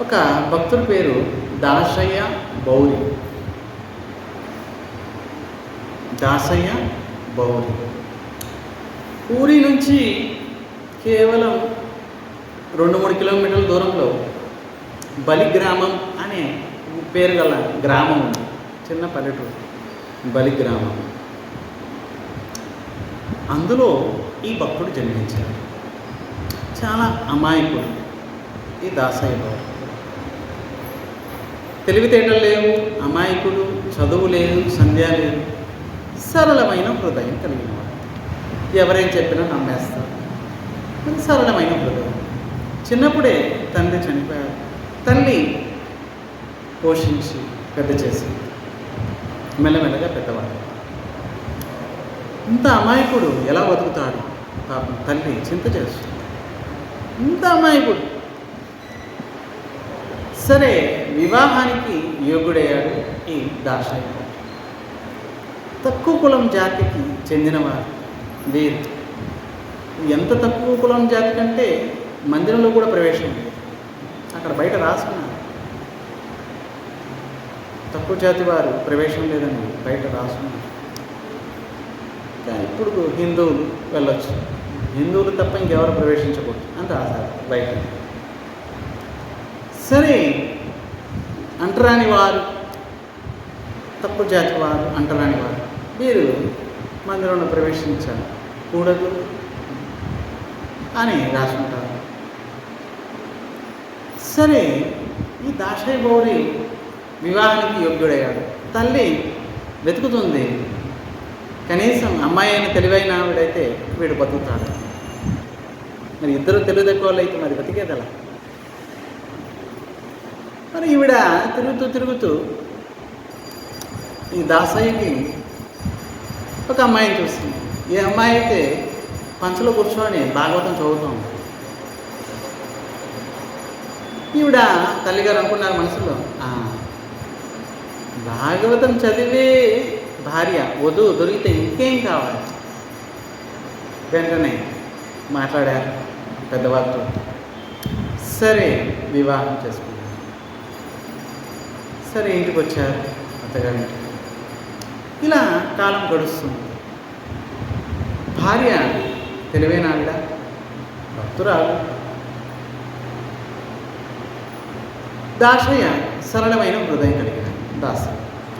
ఒక భక్తుడి పేరు దాసయ్య బౌరి దాసయ్య బౌరి పూరి నుంచి కేవలం రెండు మూడు కిలోమీటర్ల దూరంలో బలి గ్రామం అనే పేరు గల గ్రామం ఉంది. చిన్న పల్లెటూరు. బలి గ్రామం. అందులో ఈ భక్తుడు జన్మించాడు. చాలా అమాయకుడు ఈ దాసయ్య బాబు తెలివితేటలు లేవు అమాయకుడు చదువు లేదు సంధ్య లేదు. సరళమైన హృదయం కలిగిన వాడు. ఎవరేం చెప్పినా నమ్మేస్తారు సరళమైన హృదయం. చిన్నప్పుడే తండ్రి చనిపోయాడు. తల్లి పోషించి పెద్ద చేసి మెల్లమెల్లగా పెద్దవాడు. ఇంత అమాయకుడు ఎలా బతుకుతాడు? పాపం తల్లి చింత చేస్తుంది. ఇంత అమాయకుడు. సరే వివాహానికి యోగుడయ్యాడు ఈ దాసయ్య. తక్కువ కులం జాతికి చెందినవారు. వీరు. ఎంత తక్కువ కులం జాతి కంటే మందిరంలో కూడా ప్రవేశం లేదు. అక్కడ బయట రాసుకున్నారు. తక్కువ జాతి వారు ప్రవేశం లేదని బయట రాసుకున్నారు. కానీ ఇప్పుడు హిందువులు వెళ్ళొచ్చు. హిందువులు తప్ప ఇంకెవరు ప్రవేశించకూడదు. అంత ఆశ బయట. సరే అంటరాని వారు తక్కువ జాతి వారు అంటరాని వారు. వీరు మందిరంలో ప్రవేశించారు కూడదు అని రాసుకుంటారు సరే ఈ దాశయ్య గౌరి వివాహానికి యోగ్యుడయ్యాడు. తల్లి వెతుకుతుంది. కనీసం అమ్మాయి అయిన తెలివైన ఆవిడైతే వీడు బతుకుతాడు. మరి ఇద్దరు తెలివి తక్కువ వాళ్ళు అయితే మరి బతికేదలా? మరి ఈవిడ తిరుగుతూ తిరుగుతూ ఈ దాసయ్యకి ఒక అమ్మాయిని చూస్తుంది. ఈ అమ్మాయి అయితే పంచలో కూర్చొని భాగవతం చదువుతాం ఈవిడ తల్లిగారు అనుకున్నారు మనసులో "ఆ, భాగవతం చదివే భార్య వధువు దొరికితే ఇంకేం కావాలి? వెంటనే మాట్లాడారు పెద్దవాళ్ళతో. సరే వివాహం చేసుకున్నారు సరే ఇంటికి వచ్చారు అత్తగారింటికి ఇలా కాలం గడుస్తుంది. భార్య తెలివైన ఆవిడ భక్తురాలు. దాసయ్య సరళమైన హృదయం కలిగిన దాస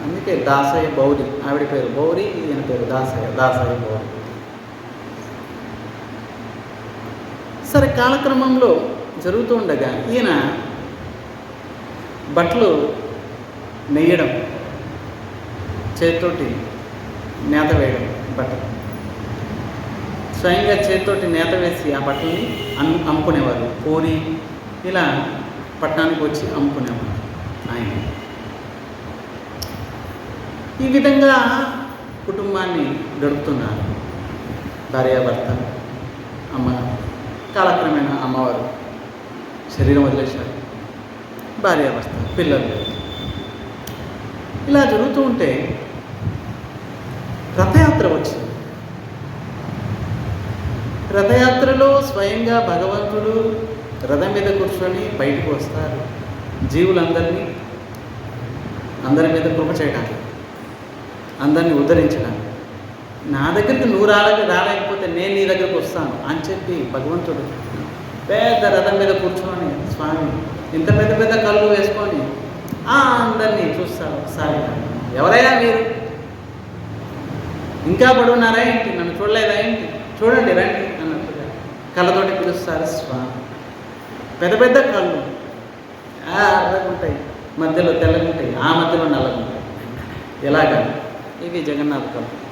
అందుకే దాసయ్య బౌరి ఆవిడ పేరు బౌరి ఈయన పేరు దాసయ్య దాసయ్య బౌరి. సరే కాలక్రమంలో జరుగుతూ ఉండగా ఈయన బట్టలు నెయ్యడం చేతితోటి నేత వేయడం బట్టలు. స్వయంగా చేతితోటి నేత వేసి ఆ బట్టల్ని అమ్ అమ్ముకునేవారు. పూరి ఇలా పట్టణానికి వచ్చి అమ్ముకునేవారు ఆయన. ఈ విధంగా కుటుంబాన్ని గడుపుతున్నారు భార్యాభర్త అమ్మ కాలక్రమేణ అమ్మవారు శరీరం వదిలేశారు. భార్యాభర్త పిల్లలు. ఇలా జరుగుతూ ఉంటే రథయాత్ర వచ్చింది. రథయాత్రలో స్వయంగా భగవంతుడు రథం మీద కూర్చొని బయటకు వస్తారు. జీవులందరినీ అందరి మీద కృప చేయడానికి అందరినీ ఉద్ధరించడానికి. నా దగ్గరికి నువ్వు రాలేక రాలేకపోతే నేను నీ దగ్గరకు వస్తాను అని చెప్పి భగవంతుడు పెద్ద రథం మీద కూర్చొని స్వామి ఇంత పెద్ద పెద్ద కళ్ళు వేసుకొని అందరినీ చూస్తారు ఒకసారి. ఎవరైనా మీరు? ఇంకా పడున్నారా ఏంటి? నన్ను చూడలేదా ఏంటి? చూడండి రండి అన్నట్టుగా కళ్ళతోటి పిలుస్తారు స్వామి. పెద్ద పెద్ద కళ్ళు. ఉంటాయి మధ్యలో మధ్యలో తెల్లగుంటాయి. ఆ మధ్యలో నల్లగుంటాయి. ఎలాగా? ఇవి జగన్నాథ్ కళ్ళు.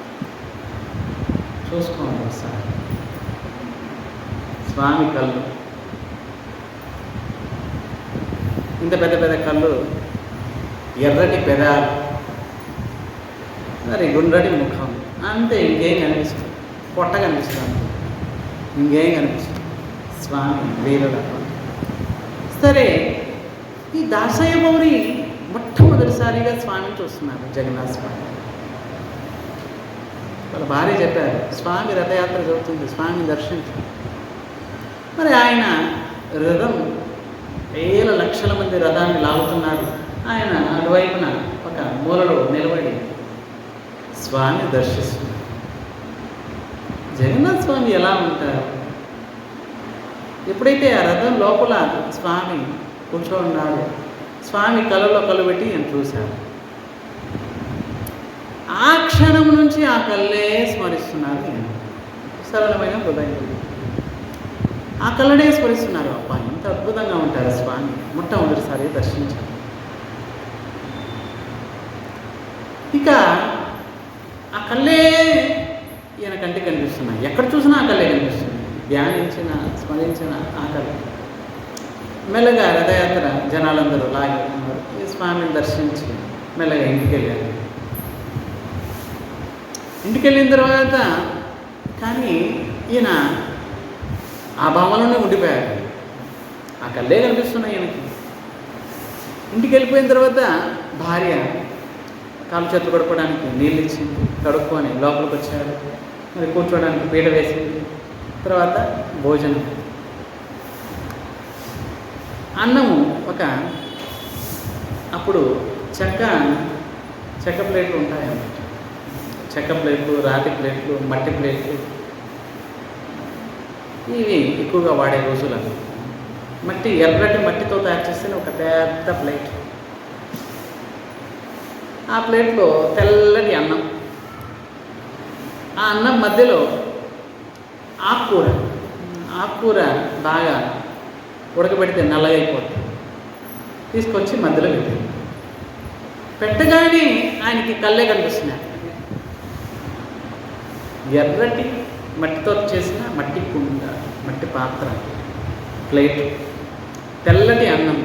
చూసుకోండి ఒకసారి. స్వామి కళ్ళు. ఇంత పెద్ద పెద్ద కళ్ళు ఎర్రటి పెదాలు మరి గుండ్రటి ముఖం. అంతే ఇంకేం కనిపిస్తుంది? పొట్ట కనిపిస్తుంది. ఇంకేం కనిపిస్తుంది? స్వామి వీరుల సరే ఈ దాసయ్య మౌరి మొట్టమొదటిసారిగా స్వామిని చూస్తున్నారు జగన్నాథ స్వామి. వాళ్ళ భార్య చెప్పారు స్వామి రథయాత్ర జరుగుతుంది స్వామిని దర్శించు. మరి ఆయన రథం వేల లక్షల మంది రథాన్ని లాగుతున్నారు. ఆయన అటువైపున ఒక మూలలో నిలబడి స్వామి దర్శిస్తున్నారు జగన్నాథ స్వామి ఎలా ఉంటారు? ఎప్పుడైతే ఆ రథం లోపల స్వామి కూర్చోన్నాడు స్వామి కళ్ళలో కళ్ళు పెట్టి నేను చూశాను ఆ క్షణం నుంచి ఆ కళ్ళే స్మరిస్తున్నారు నేను సరళమైన హృదయం. ఆ కళ్ళనే స్మరిస్తున్నారు అబ్బా ఎంత అద్భుతంగా ఉంటారు స్వామి. మొట్టమొదటిసారి దర్శించారు. ఇక ఆ కళ్ళే ఈయన కంటికి కనిపిస్తున్నాయి. ఎక్కడ చూసినా ఆ కళ్ళే కనిపిస్తున్నాయి. ధ్యానించిన స్మరించిన ఆ కళ్ళే. మెల్లగా రథయాత్ర జనాలందరూ లాగి ఉన్నారు. ఈ స్వామిని దర్శించి మెల్లగా ఇంటికి వెళ్ళారు ఇంటికి వెళ్ళిన తర్వాత కానీ ఈయన ఆ భావంలోనే ఉండిపోయారు ఆ కళ్ళే కనిపిస్తున్నాయి ఈయనకి. ఇంటికి వెళ్ళిపోయిన తర్వాత భార్య కాలు చేతులు కడుక్కోవడానికి నీళ్ళు ఇచ్చింది కడుక్కొని లోపలికి వచ్చాడు మరి కూర్చోడానికి పీట వేసింది తర్వాత భోజనం. అన్నము ఒక అప్పుడు చెక్క చెక్క ప్లేట్లు ఉంటాయన్నమాట. చెక్క ప్లేట్లు రాతి ప్లేట్లు మట్టి ప్లేట్లు. ఇవి ఎక్కువగా వాడే రోజులు మట్టి ఎర్రటి మట్టితో తయారు చేసిన ఒక పెద్ద ప్లేట్. ఆ ప్లేట్లో తెల్లటి అన్నం. ఆ అన్నం మధ్యలో ఆకుకూర. ఆకుకూర బాగా ఉడకబెడితే నల్లగైపోతుంది అయిపోతుంది తీసుకొచ్చి మధ్యలో పెట్టింది పెట్టగానే ఆయనకి కళ్ళే కనిపిస్తున్నాయి. ఎర్రటి మట్టితో చేసిన మట్టి కుండ మట్టి పాత్ర ప్లేట్. తెల్లటి అన్నం.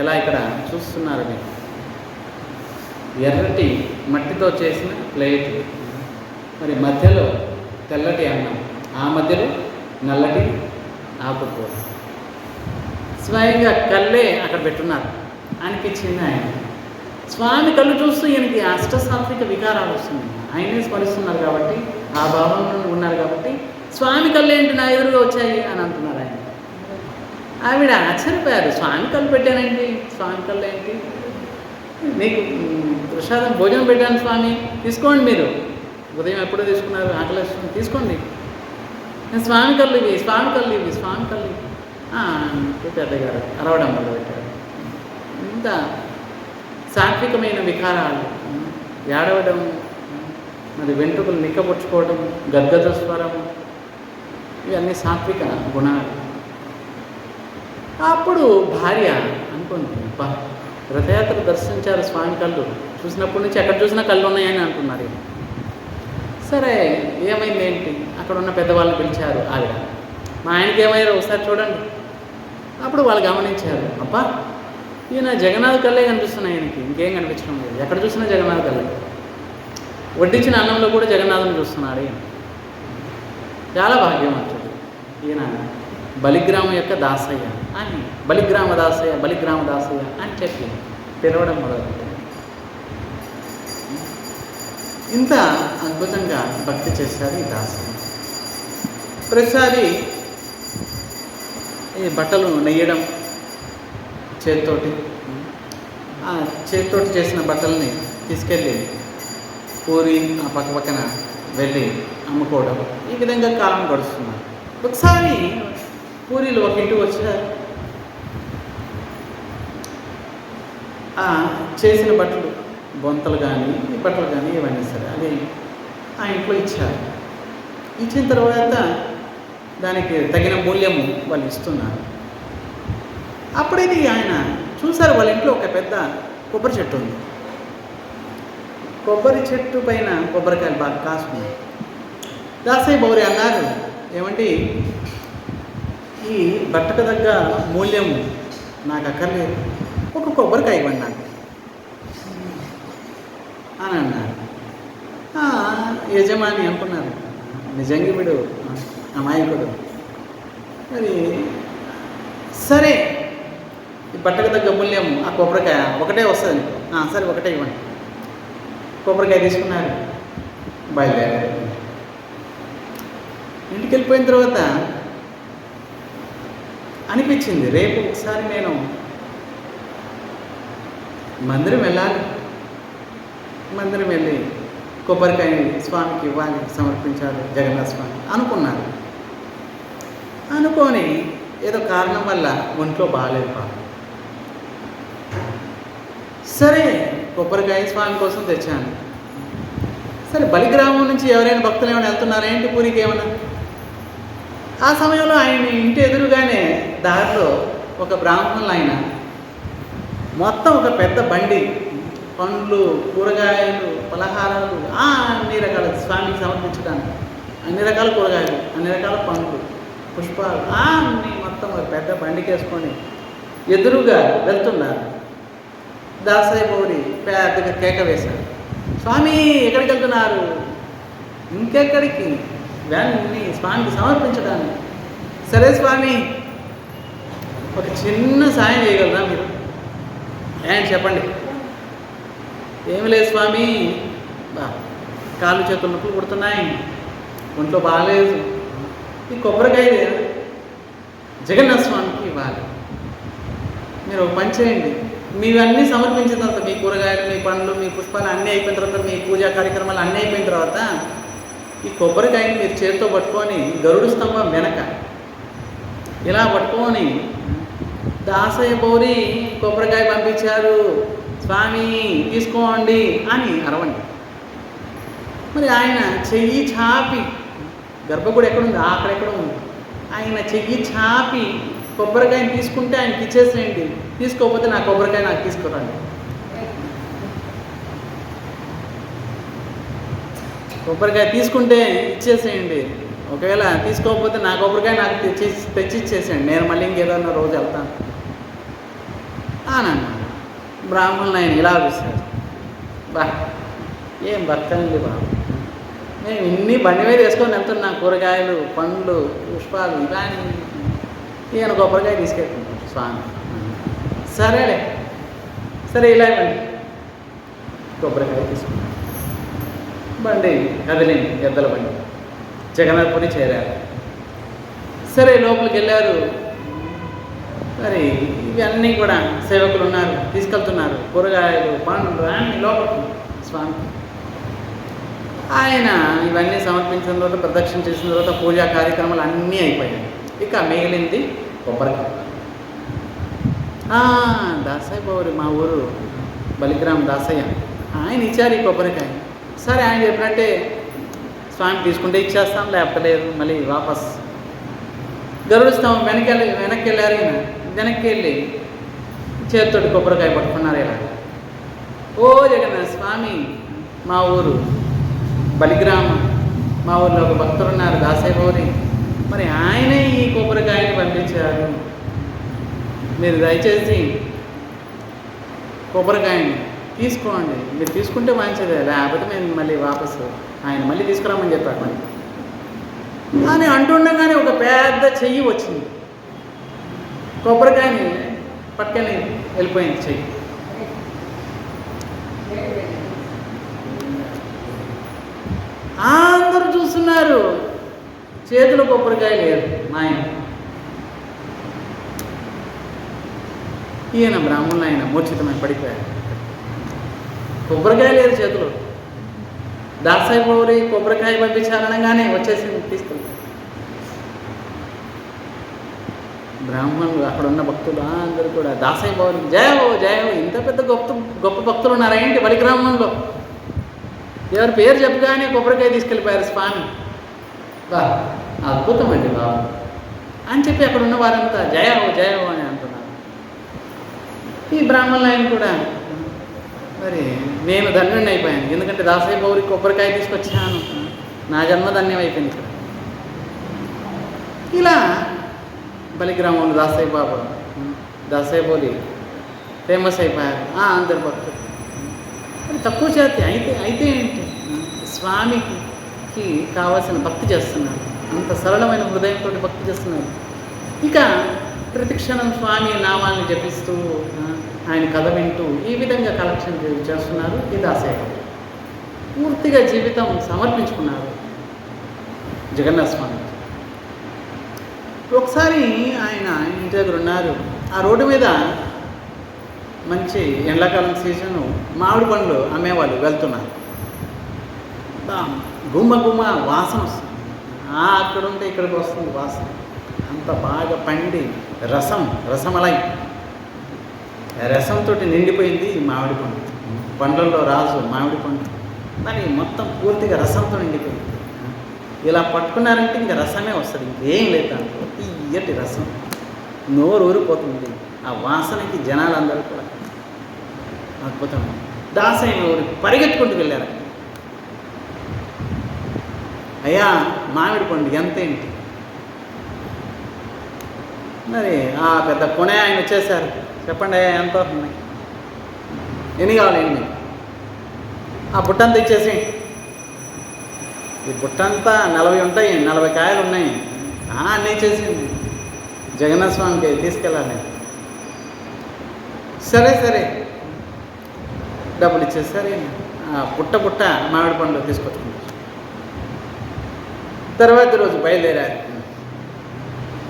ఎలా ఇక్కడ చూస్తున్నారు మీరు. ఎర్రటి మట్టితో చేసిన ప్లేట్. మరి మధ్యలో తెల్లటి అన్నం ఆ మధ్యలో నల్లటి ఆకుకూర. స్వయంగా కళ్ళే అక్కడ పెట్టున్నారు. అనిపించింది ఆయన. స్వామి కళ్ళు చూస్తూ ఈయనకి అష్టసాత్విక వికారాలు వస్తుంది ఆయనే స్మరిస్తున్నారు కాబట్టి ఆ భావంలో ఉన్నారు కాబట్టి స్వామి కళ్ళు ఏంటి నా ఎదురుగా వచ్చాయి అని అంటున్నారు ఆయన. ఆవిడ ఆశ్చర్యపోయారు. స్వామి కళ్ళు పెట్టానండి స్వామి కళ్ళు ఏంటి? మీకు ప్రసాదం భోజనం పెట్టాను స్వామి. తీసుకోండి మీరు. ఉదయం ఎప్పుడో తీసుకున్నారు ఆకలి తీసుకోండి. నేను స్వామి కళ్ళు ఇవి స్వామి కళ్ళు ఇవి స్వామి కళ్ళు ఇవి. పెద్దగారు అరవడం మొదలుపెట్టారు ఇంత సాత్వికమైన వికారాలు. ఏడవడం మరి వెంట్రుకలు నిక్కబుచ్చుకోవడం గద్గద స్వరం ఇవన్నీ సాత్విక గుణాలు. అప్పుడు భార్య అనుకుంది "అబ్బా, రథయాత్ర దర్శించారు స్వామి కళ్ళు. చూసినప్పటి నుంచి ఎక్కడ చూసినా కళ్ళు ఉన్నాయని అంటున్నారు సరే ఏమైంది ఏంటి? అక్కడ ఉన్న పెద్దవాళ్ళని పిలిచారు ఆవిడ. మా ఆయనకి ఏమయ్యారో ఒకసారి చూడండి. అప్పుడు వాళ్ళు గమనించారు. అబ్బా ఈయన జగన్నాథ్ కళ్ళే కనిపిస్తున్నాయి ఆయనకి. ఇంకేం కనిపించడం లేదు. ఎక్కడ చూసినా జగన్నాథ్ కళ్ళే. వడ్డించిన అన్నంలో కూడా జగన్నాథం చూస్తున్నాడు ఈయన. చాలా భాగ్యవంతుడు ఈయన బలిగ్రామం యొక్క దాసయ్య. అని బలిగ్రామ బలిగ్రామదాసయ్య అని చెప్పి పిలవడం మొదలుపెట్టాడు ఇంత అద్భుతంగా భక్తి చేశారు ఈ దాసయ్య ప్రతిసారి ఈ బట్టలు నెయ్యడం చేతితోటి ఆ చేతితోటి చేసిన బట్టల్ని తీసుకెళ్ళి పూరి ఆ పక్క పక్కన వెళ్ళి అమ్ముకోవడం ఈ విధంగా కాలం గడుస్తున్నారు ఒకసారి పూరీలు ఒక ఇంటికి వచ్చారు. చేసిన బట్టలు బొంతలు కానీ ఈ బట్టలు కానీ ఇవన్నీ సరే అది ఆ ఇంట్లో ఇచ్చారు. ఇచ్చిన తర్వాత దానికి తగిన మూల్యము వాళ్ళు ఇస్తున్నారు. అప్పుడైతే ఆయన చూసారు వాళ్ళ ఇంట్లో ఒక పెద్ద కొబ్బరి చెట్టు ఉంది. కొబ్బరి చెట్టు పైన కొబ్బరికాయలు బాగా కాసుకున్నాయి దాసయ్య బౌరి అన్నారు ఏమంటే ఈ బట్టకు తగ్గ మూల్యం నాకు అక్కర్లేదు. ఒక కొబ్బరికాయ ఇవ్వండి నాకు అని అన్నారు. యజమాని అనుకున్నారు. నిజంగా వీడు అమాయకుడు. మరి సరే ఈ బట్టకు తగ్గ మూల్యము ఆ కొబ్బరికాయ ఒకటే వస్తుంది సరే ఒకటే ఇవ్వండి. కొబ్బరికాయ తీసుకున్నారు. బయలుదేరారు. ఇంటికి వెళ్ళిపోయిన తర్వాత అనిపించింది రేపు ఒకసారి నేను మందిరం వెళ్ళాలి. మందిరం వెళ్ళి కొబ్బరికాయ స్వామికి ఇవ్వాలి సమర్పించాలి జగన్నాథ స్వామి అనుకున్నారు. అనుకొని ఏదో కారణం వల్ల ఒంట్లో బాగాలేదు పాపం. సరే కొబ్బరికాయ స్వామి కోసం తెచ్చాను. సరే బలిగ్రామం నుంచి ఎవరైనా భక్తులు ఏమైనా వెళ్తున్నారా? ఏంటి పూరికి ఏమైనా ఆ సమయంలో ఆయన ఇంటి ఎదురుగానే దారిలో ఒక బ్రాహ్మణులు ఆయన మొత్తం ఒక పెద్ద బండి. పండ్లు కూరగాయలు పలహారాలు ఆ, అన్ని రకాల స్వామికి సమర్పించడానికి. అన్ని రకాల కూరగాయలు అన్ని రకాల పండ్లు పుష్పాలు ఆ, అన్ని మొత్తం ఒక పెద్ద బండికేసుకొని ఎదురుగా వెళ్తున్నారు. దాసయ్య పెద్దగా కేక వేశారు. స్వామి ఎక్కడికి వెళ్తున్నారు? ఇంకెక్కడికి? ఇవన్నీ స్వామికి సమర్పించడానికి. సరే స్వామి ఒక చిన్న సాయం చేయగలరా మీరు? ఏంటి చెప్పండి. ఏమి లేదు స్వామి. బా కాళ్ళు చేతులు నొప్పులు పుడుతున్నాయి. ఒంట్లో బాగాలేదు. ఈ కొబ్బరికాయ జగన్నాథ స్వామికి ఇవ్వాలి. మీరు ఒక పని చేయండి. మీవన్నీ సమర్పించిన తర్వాత మీ కూరగాయలు మీ పండ్లు మీ పుష్పాలు అన్నీ అయిపోయిన తర్వాత మీ పూజా కార్యక్రమాలు అన్నీ అయిపోయిన తర్వాత ఈ కొబ్బరికాయని మీరు చేతితో పట్టుకొని గరుడు స్తంభం వెనక ఇలా పట్టుకొని దాసయ్య పౌరి కొబ్బరికాయ పంపించారు. స్వామి తీసుకోండి అని అరవండి. మరి ఆయన చెయ్యి చాపి గర్భగుడి ఎక్కడుంది? అక్కడ ఎక్కడ ఉంది. ఆయన చెయ్యి చాపి కొబ్బరికాయని తీసుకుంటే ఆయనకి ఇచ్చేసేయండి. తీసుకోకపోతే నా కొబ్బరికాయ నాకు తీసుకురండి. కొబ్బరికాయ తీసుకుంటే ఇచ్చేసేయండి. ఒకవేళ తీసుకోకపోతే నా కొబ్బరికాయ నాకు తెచ్చి తెచ్చి ఇచ్చేసేయండి నేను మళ్ళీ ఇంకేదన్నా రోజు వెళ్తాను. అని అన్నాడు. బ్రాహ్మణులు ఆయన ఇలా చూశారు. బా ఏం భక్తండి బాబు. మేము ఇన్ని బండి మీద వేసుకొని వెళ్తున్నాం కూరగాయలు పండ్లు పుష్పాలు ఇలాంటి ఈయన కొబ్బరికాయ తీసుకెళ్తున్నాడు స్వామి. సరేలే సరే ఇలా కొబ్బరికాయ తీసుకున్నాడు. బండి కదిలింది ఎద్దల బండి. జగన్నాథ్పురి చేరారు. సరే లోపలికి వెళ్ళారు. మరి ఇవన్నీ కూడా సేవకులు ఉన్నారు తీసుకెళ్తున్నారు. కూరగాయలు పండ్లు అన్ని లోపలికి స్వామి. ఆయన ఇవన్నీ సమర్పించిన తర్వాత ప్రదక్షిణ చేసిన తర్వాత పూజా కార్యక్రమాలు అన్నీ అయిపోయాయి. ఇక మిగిలింది కొబ్బరికాయ. దాసయ్య బాబు మా ఊరు బలిగ్రామ్ దాసయ్య. ఆయన ఇచ్చారు ఈ కొబ్బరికాయ. సరే ఆయన చెప్పినట్టే స్వామి తీసుకుంటే ఇచ్చేస్తాం లేకపోతే లేదు మళ్ళీ వాపస్. గరుడుస్తాం వెనకెళ్ళి వెనక్కి వెళ్ళారు వెనక్కి వెళ్ళి చేతితోటి కొబ్బరికాయ పట్టుకున్నారు ఇలా. ఓ జగన్నాథ స్వామి మా ఊరు బలిగ్రామం. మా ఊర్లో ఒక భక్తులు ఉన్నారు దాసేపౌరి. మరి ఆయనే ఈ కొబ్బరికాయని పంపించారు. మీరు దయచేసి కొబ్బరికాయని తీసుకోండి. మీరు తీసుకుంటే మంచిదే. లేకపోతే మేము మళ్ళీ వాపసు ఆయన మళ్ళీ తీసుకురామని చెప్పారు మరి. అని అంటుండగానే ఒక పెద్ద చెయ్యి వచ్చింది. కొబ్బరికాయని పట్టుకొని వెళ్ళిపోయింది చెయ్యి. అందరూ చూస్తున్నారు. చేతిలో కొబ్బరికాయ లేదు నాయన ఈయన బ్రాహ్మణులు ఆయన మూర్ఛితమై పడిపోయారు. కొబ్బరికాయ లేదు చేతిలో. దాసాయి పౌరి కొబ్బరికాయ పంపించాలనగానే వచ్చేసి తీసుకుని బ్రాహ్మణులు అక్కడ ఉన్న భక్తులు అందరూ కూడా దాసయ్య భవన్ జయో జయో ఇంత పెద్ద గొప్ప గొప్ప భక్తులు ఉన్నారా? ఏంటి బలిగ్రామంలో ఎవరి పేరు చెప్పగానే కొబ్బరికాయ తీసుకెళ్ళిపోయారు స్వామి. బా అద్భుతం అండి బాబు. అని చెప్పి అక్కడ ఉన్న వారంతా జయో జయో అని అంటున్నారు. ఈ బ్రాహ్మణులు ఆయన కూడా మరి నేను ధన్యుడిని అయిపోయాను. ఎందుకంటే దాసయ్య పౌరి కొబ్బరికాయ తీసుకొచ్చాను. నా జన్మ ధన్యం అయిపోయింది ఇక్కడ. ఇలా బలిగ్రామంలో దాసయ్య బాబు. దాసయ్య బోలి. ఫేమస్ అయిపోయారు. ఆ, అందరు భక్తులు. తక్కువ చేతి అయితే అయితే ఏంటి? స్వామికి కావాల్సిన భక్తి చేస్తున్నారు. అంత సరళమైన హృదయంతో భక్తి చేస్తున్నారు. ఇక ప్రతిక్షణం స్వామి నామాన్ని జపిస్తూ ఆయన కథ వింటూ ఈ విధంగా కలెక్షన్ చేస్తున్నారు ఈ దాసయ్య పూర్తిగా జీవితం సమర్పించుకున్నారు జగన్నాథ స్వామి. ఒకసారి ఆయన ఇంటి దగ్గర ఉన్నారు. ఆ రోడ్డు మీద మంచి ఎండాకాలం సీజను మామిడి పండ్లు అమ్మేవాళ్ళు వెళ్తున్నారు. గుమ్మ గుమ్మ వాసన వస్తుంది. అక్కడ ఉంటే ఇక్కడికి వస్తుంది వాసన. అంత బాగా పండి రసం రసమలై. రసంతో నిండిపోయింది మామిడి పండు. పండ్లలో రాజు మామిడి పండు. దాని మొత్తం పూర్తిగా రసంతో నిండిపోయింది. ఇలా పట్టుకున్నారంటే ఇంకా రసమే వస్తుంది. ఇంకేం లేదు దాంట్లో. తీయటి రసం. నోరు ఊరిపోతుంది. ఆ వాసనకి జనాలందరూ కూడా. అద్భుతం. దాసైన ఊరి పరిగెత్తుకుంటూ వెళ్ళారు. అయ్యా మామిడి పండు ఎంత ఏంటి మరి ఆ పెద్ద కొనే ఆయన వచ్చేసారు. చెప్పండి అయ్యా ఎంత అవుతుంది ఎన్ని కావాలి? ఎన్ని ఆ బుట్టంతా ఇచ్చేసి ఈ బుట్టంతా నలభై ఉంటాయి నలభై కాయలు ఉన్నాయి. అన్నీ చేసింది. జగన్నాథ స్వామికి తీసుకెళ్ళాలి. సరే సరే. డబ్బులు ఇచ్చేసరి పుట్ట పుట్ట మామిడి పండు తీసుకొచ్చుకున్నారు తర్వాత రోజు బయలుదేరారు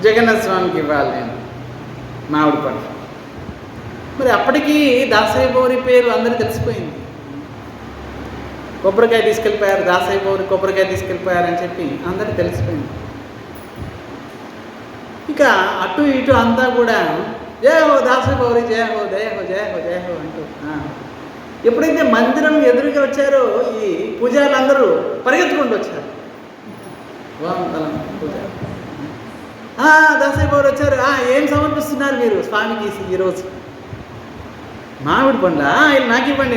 జగన్నాథ స్వామికి ఇవ్వాలి నేను మామిడి పండు మరి అప్పటికీ దాసయ్య బౌరి పేరు అందరూ తెలిసిపోయింది. కొబ్బరికాయ తీసుకెళ్ళిపోయారు దాసయ్య పౌరు కొబ్బరికాయ తీసుకెళ్ళిపోయారని చెప్పి అందరికీ తెలిసిపోయింది. ఇక అటు ఇటు అంతా కూడా జయ హో దాసయ్య బౌరి జయ హో జయ హో జయ హో జయ హో అంటూ ఎప్పుడైతే మందిరం ఎదురుగా వచ్చారో ఈ పూజారులందరూ పరిగెత్తుకుంటూ వచ్చారు. దాసయ్య పౌరు వచ్చారు. ఏం సమర్పిస్తున్నారు మీరు స్వామికి ఈరోజు మామిడి పండ్ల? ఆయన నాకు ఇవ్వండి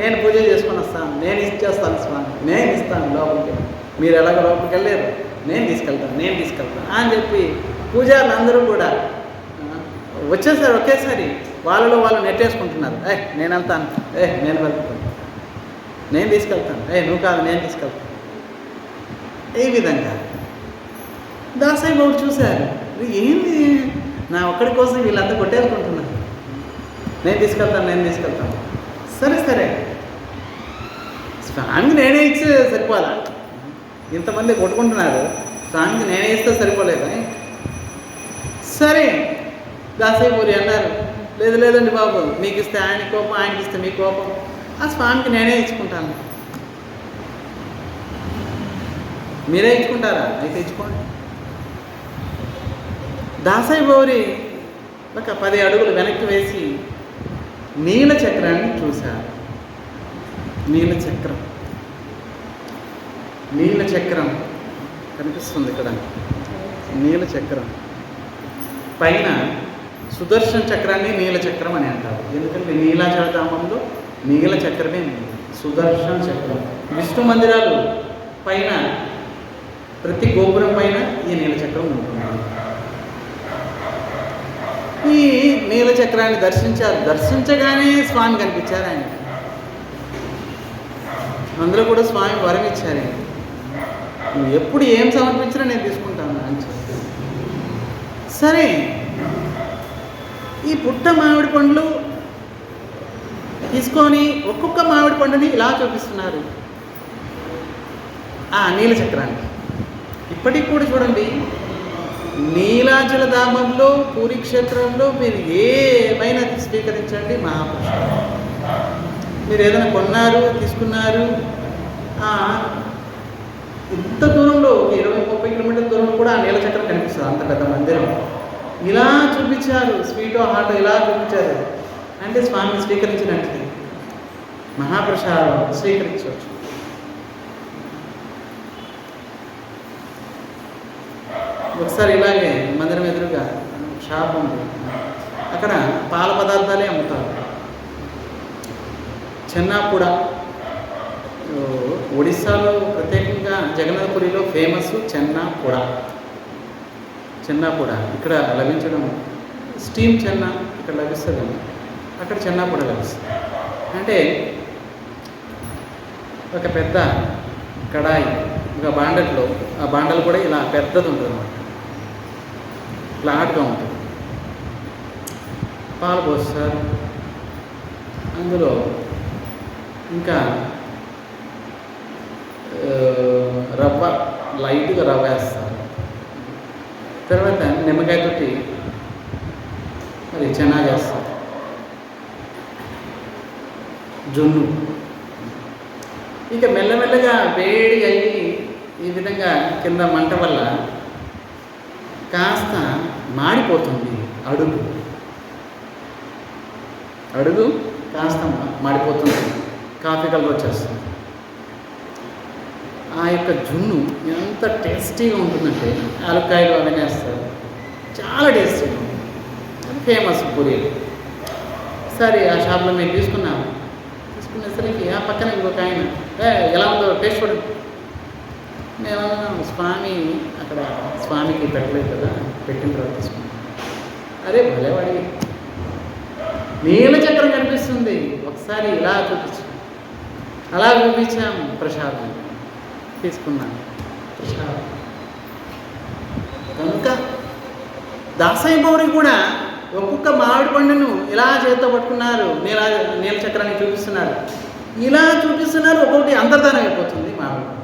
నేను పూజ చేసుకొని వస్తాను. నేను ఇచ్చేస్తాను స్వామి. నేను ఇస్తాను లోపలికి. మీరు ఎలాగ లోపలికి వెళ్ళారు. నేను తీసుకెళ్తాను నేను తీసుకెళ్తాను అని చెప్పి పూజారులు అందరూ కూడా వచ్చేసారు ఒకేసారి. వాళ్ళలో వాళ్ళు నెట్టేసుకుంటున్నారు. ఏ నేను వెళ్తాను. ఏ నేను వెళ్తాను. నేను తీసుకెళ్తాను. ఏ నువ్వు కాదు నేను తీసుకెళ్తాను. ఈ విధంగా దాసాయి బాబు చూశారు. ఏంది? నా ఒక్కడి కోసం వీళ్ళంతా కొట్టేసుకుంటున్నారు. నేను తీసుకెళ్తాను నేను తీసుకెళ్తాను. సరే సరే. స్వామికి నేనే ఇస్తే సరిపోదా ఇంతమంది కొట్టుకుంటున్నారు. స్వామికి నేనే ఇస్తే సరిపోలేదా? సరే. దాసేపూరి అన్నారు. లేదు లేదండి బాబు మీకు ఇస్తే ఆయన కోపం ఆయనకి ఇస్తే మీ కోపం. ఆ స్వామికి నేనే ఇచ్చుకుంటాను. మీరే ఇచ్చుకుంటారా? అయితే ఇచ్చుకోండి. దాసాయి గౌరి ఒక పది అడుగులు వెనక్కి వేసి నీల చక్రాన్ని చూశారు. నీల చక్రం నీల చక్రం కనిపిస్తుంది ఇక్కడ. నీల చక్రం పైన సుదర్శన చక్రాన్ని నీల చక్రం అని అంటారు. ఎందుకంటే నీలాచలధామంలో నీల చక్రమే సుదర్శన చక్రం. విష్ణు మందిరాలు పైన ప్రతి గోపురం పైన ఈ నీల చక్రం ఉంటుంది. నీల చక్రాన్ని దర్శించారు. దర్శించగానే స్వామి కనిపించారు ఆయన అందులో కూడా స్వామి వరం ఇచ్చారు ఆయన. నువ్వు ఎప్పుడు ఏం సమర్పించినా నేను తీసుకుంటాను అని చెప్పి సరే ఈ పుట్ట మామిడి పండ్లు తీసుకొని ఒక్కొక్క మామిడి పండుని ఇలా చూపిస్తున్నారు. ఆ నీల చక్రానికి ఇప్పటికి కూడా చూడండి. నీలాచల ధామంలో పూరిక్షేత్రంలో మీరు ఏమైనా స్వీకరించండి మహాపురుషుడు మీరు ఏదైనా కొన్నారు తీసుకున్నారు ఇంత దూరంలో ఒక ఇరవై ముప్పై కిలోమీటర్ల దూరంలో కూడా ఆ నీల చక్రం కనిపిస్తుంది అంత పెద్ద మందిరం. ఇలా చూపించారు స్వీటో హాటో ఇలా చూపించారు. అంటే స్వామిని స్వీకరించినట్టు మహాప్రసాదం స్వీకరించవచ్చు. ఒకసారి ఇలాగే మందిరం ఎదురుగా షాప్ ఉంది. అక్కడ పాల పదార్థాలే అమ్ముతారు. చెన్నాపుడ. ఒడిస్సాలో ప్రత్యేకంగా జగన్నాథపురిలో ఫేమస్ చెన్నాపుడ. చెన్నాపుడ ఇక్కడ లభించడం. స్టీమ్ చెన్న ఇక్కడ లభిస్తుంది. అక్కడ చెన్నాపుడ లభిస్తుంది. అంటే ఒక పెద్ద కడాయి ఒక బాండట్లో ఆ బాండలు కూడా ఇలా పెద్దది ఉంటుంది అన్నమాట ఫ్లాట్గా ఉంటుంది. పాలు పోస్తారు అందులో ఇంకా రవ్వ లైట్గా రవ్వ వేస్తారు. తర్వాత నిమ్మకాయతోటి మరి చెనా చేస్తారు జున్ను. ఇక మెల్లమెల్లగా వేడి అయ్యి ఈ విధంగా కింద మంట వల్ల కాస్త మాడిపోతుంది. అడుగు. అడుగు కాస్త మాడిపోతుంది. కాఫీ కలర్ వచ్చేస్తుంది. ఆ యొక్క జున్ను ఎంత టేస్టీగా ఉంటుందంటే ఆలుకాయలు అవన్నీ వేస్తారు. చాలా టేస్టీగా ఉంటుంది. ఫేమస్ పూరీలు. సరే ఆ షాప్లో మేము తీసుకున్నాము తీసుకునేసరికి ఆ పక్కన ఇంకొక ఆయన ఎలా ఉందో టేస్ట్ చూడండి మేము స్వామి అక్కడ స్వామికి పెట్టలేదు కదా. పెట్టిన తర్వాత తీసుకున్నాం అరే భలేవాడి నీల చక్రం కనిపిస్తుంది. ఒకసారి ఇలా చూపించు. అలా చూపించాం ప్రసాదం. తీసుకున్నాను ప్రసాదం. కనుక దాసాయి పౌరి కూడా ఒక్కొక్క మామిడి పండును ఇలా చేతితో పట్టుకున్నారు. నీల నీల చక్రాన్ని చూపిస్తున్నారు. ఇలా చూపిస్తున్నారు ఒక్కొక్కటి అంతర్ధానం అయిపోతుంది మామిడి.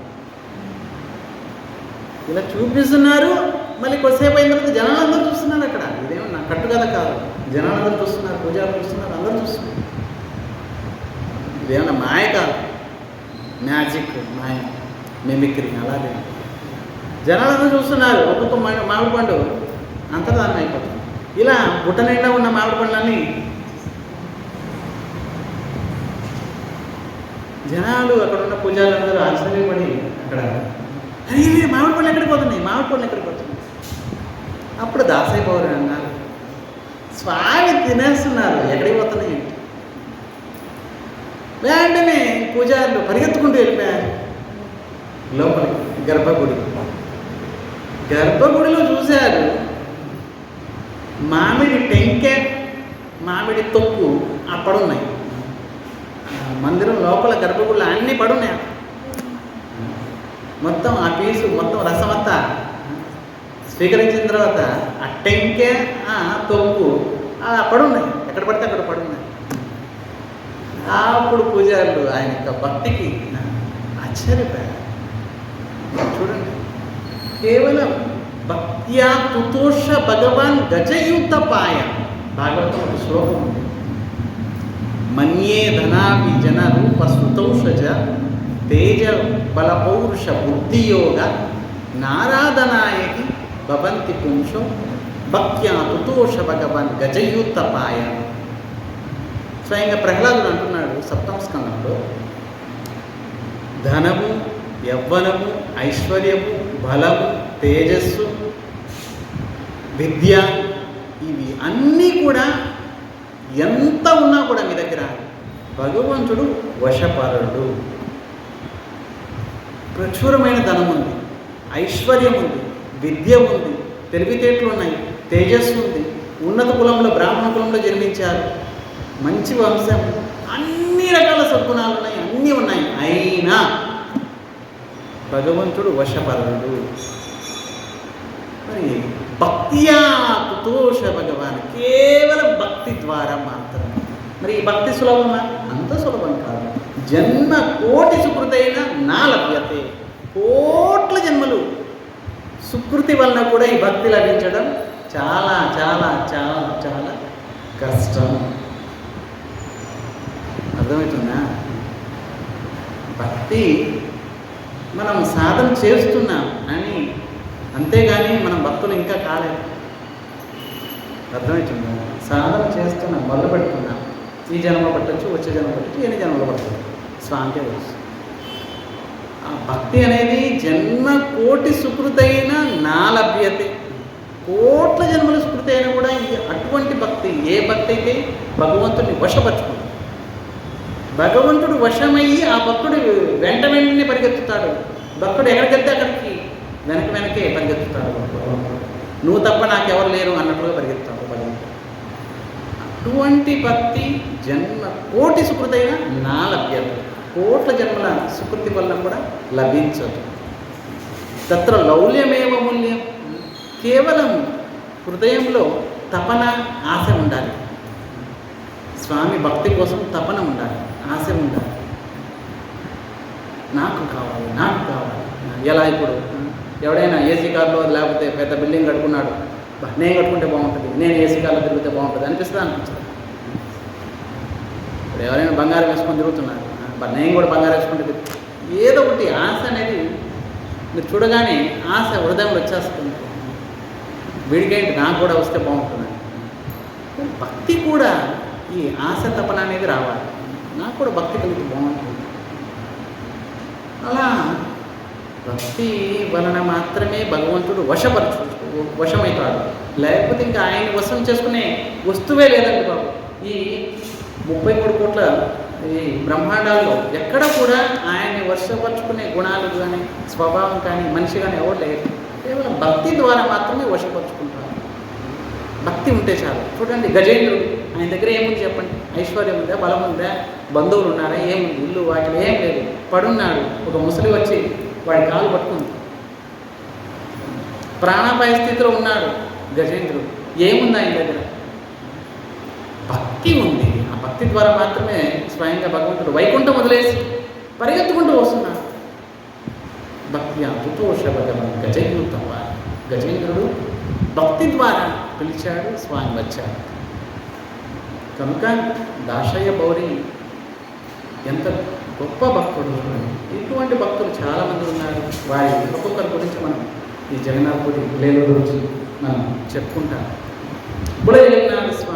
ఇలా చూపిస్తున్నారు మళ్ళీ కొద్దిసేపు అయిన తర్వాత జనాలందరూ చూస్తున్నారు అక్కడ. ఇదేమో నా కట్టు కథ కాదు. జనాలందరూ చూస్తున్నారు పూజారులు చూస్తున్నారు అందరూ చూస్తున్నారు. ఇదేమన్నా మాయ కాదు. మ్యాజిక్ మాయ మిమిక్రీ అలాగే. జనాలందరూ చూస్తున్నారు. ఒక్కొక్క మామిడి పండు అంతర్ధానం అయిపోతుంది. ఇలా బుట్ట నిండా ఉన్న మామిడి పండ్లన్నీ జనాలు అక్కడ ఉన్న పూజారులందరూ ఆశ్చర్యపడి అక్కడ అరే మామిడి పండ్లు ఎక్కడికి పోతున్నాయి? మామిడి పండ్లు ఎక్కడికి పోతున్నాయి? అప్పుడు దాసయ్య పౌరు అన్నారు స్వామి తినేస్తున్నారు ఎక్కడికి పోతున్నాయి? వెంటనే పూజారులు పరిగెత్తుకుంటూ వెళ్ళిపోయారు. లోపలికి గర్భగుడి. గర్భగుడిలో చూశారు మామిడి టెంకె మామిడి తొక్కు ఆ పడున్నాయి మందిరం లోపల గర్భగుడిలో అన్నీ పడున్నాయి. మొత్తం ఆ పీసు మొత్తం రసమంతా స్వీకరించిన తర్వాత ఆ టెంకె ఆ తొక్కు ఆ పడున్నాయి. ఎక్కడ పడితే అక్కడ పడున్నాయి. అప్పుడు పూజారులు ఆయన యొక్క భక్తికి ఆశ్చర్యపోయారు. చూడండి. కేవలం భక్త్యా తుతోష భగవాన్ గజయుత పాయ భాగవతం ఒక శ్లోకం ఉంది. మన్యే ధనాభి జన రూప సుతౌషజ తేజ బల పౌరుష బుద్ధియోగ నారాధనాయకి భవంతి పుంసో భక్త్యా పుతోష భగవాన్ గజయూతపాయ స్వయంగా ప్రహ్లాదుడు అంటున్నాడు సప్తమ స్కందంలో. ధనము యవ్వనము ఐశ్వర్యము బలము తేజస్సు విద్య ఇవి అన్నీ కూడా ఎంత ఉన్నా కూడా మీ దగ్గర భగవంతుడు వశపరుడు. ప్రచురమైన ధనం ఉంది ఐశ్వర్యం ఉంది విద్య ఉంది తెలివితేటలు ఉన్నాయి తేజస్సు ఉంది. ఉన్నత కులంలో బ్రాహ్మణ కులంలో జన్మించారు. మంచి వంశం. అన్ని రకాల సద్గుణాలు ఉన్నాయి అన్నీ ఉన్నాయి. అయినా భగవంతుడు వశపరుడు. మరి భక్తియా తుతోష భగవాన్ కేవలం భక్తి ద్వారా మాత్రమే. మరి ఈ భక్తి సులభమా? అంత సులభం కాదు. జన్మ కోటి సుకృతైన నా లభ్యతే. కోట్ల జన్మలు. సుకృతి వలన కూడా ఈ భక్తి లభించడం చాలా చాలా చాలా చాలా కష్టం. అర్థమవుతుందా? భక్తి మనం సాధన చేస్తున్నాం అని అంతేగాని మనం భక్తులు ఇంకా కాలేదు. అర్థమవుతుందా? సాధన చేస్తున్నాం మొదలు పెడుతున్నాం ఈ జన్మ పట్టచ్చు వచ్చే జన్మ పట్టచ్చు ఎన్ని జన్మలు పట్టచ్చు స్వామికే తెలుసు. భక్తి అనేది జన్మ కోటి సుకృతైన నా లభ్యతే. కోట్ల జన్మల స్మృతి అయినా కూడా అటువంటి భక్తి. ఏ భక్తి అయితే భగవంతుడిని వశపరచుకుంటుంది భగవంతుడు వశమయ్యి ఆ భక్తుడు వెంట వెంటనే పరిగెత్తుతాడు. భక్తుడు ఎక్కడికి వెళ్తే అక్కడికి వెనక వెనకే పరిగెత్తుతాడు నువ్వు తప్ప నాకెవరు లేరు అన్నట్లుగా పరిగెత్తాడు భగవంతుడు. అటువంటి భక్తి జన్మ కోటి సుకృతైన నా లభ్యత. కోట్ల జన్మల సుకృతి వల్ల కూడా లభించదు. తత్ర లౌల్యమేవ మూల్యం? కేవలం హృదయంలో తపన ఆశ ఉండాలి. స్వామి భక్తి కోసం తపన ఉండాలి ఆశ ఉండాలి. నాకు కావాలి నాకు కావాలి. ఎలా ఇప్పుడు? ఎవడైనా ఏసీ కార్లో లేకపోతే పెద్ద బిల్డింగ్ కట్టుకున్నాడు. నేను కట్టుకుంటే బాగుంటుంది నేను ఏసీ కార్లో తిరిగితే బాగుంటుంది అనిపిస్తుంది. అనిపించదు ఇప్పుడు ఎవరైనా బంగారం వేసుకొని తిరుగుతున్నారు. నేను కూడా బంగారు వేసుకుంటుంది ఏదో ఒకటి ఆశ అనేది మీరు చూడగానే ఆశ హృదయంలో వచ్చేస్తుంది. వీడికేంటి నాకు కూడా వస్తే బాగుంటుంది. భక్తి కూడా ఈ ఆశ తపన అనేది రావాలి. నాకు కూడా భక్తి కలిగితే బాగుంటుంది. అలా భక్తి వలన మాత్రమే భగవంతుడు వశపరచు వశమవుతాడు లేకపోతే ఇంకా ఆయన వశం చేసుకునే వస్తువే లేదండి బాబు. ఈ ముప్పై మూడు కోట్ల ఈ బ్రహ్మాండాల్లో ఎక్కడ కూడా ఆయన్ని వర్షపరుచుకునే గుణాలు కానీ స్వభావం కానీ మనిషి కానీ ఎవరు లేరు. కేవలం భక్తి ద్వారా మాత్రమే వర్షపరుచుకుంటారు. భక్తి ఉంటే చాలు. చూడండి గజేంద్రుడు ఆయన దగ్గర ఏముంది చెప్పండి? ఐశ్వర్యం ఉందా? బలం ఉందా? బంధువులు ఉన్నారా? ఏముంది? ఇల్లు వాటిలో ఏం లేదు. పడున్నాడు. ఒక ముసలి వచ్చి వాడి కాలు పట్టుకుంది. ప్రాణాపాయ స్థితిలో ఉన్నాడు గజేంద్రుడు. ఏముంది ఆయన దగ్గర? భక్తి ఉంది. భక్తి ద్వారా మాత్రమే స్వయంగా భగవంతుడు వైకుంఠం వదిలేసి పరిగెత్తుకుంటూ వస్తున్నాడు. భక్తి అతుతోష భగవన్ గజేంద్రుడు గజేంద్రుడు భక్తి ద్వారా పిలిచాడు స్వామి వచ్చాడు. కనుక దాశయ్య బౌరి ఎంత గొప్ప భక్తుడు ఇటువంటి భక్తులు చాలామంది ఉన్నారు. వారి ఒక్కొక్కరి గురించి మనం ఈ జగన్నాథ్ పూరి లేలు గురించి మనం చెప్పుకుంటాం. ఇప్పుడు స్వామి.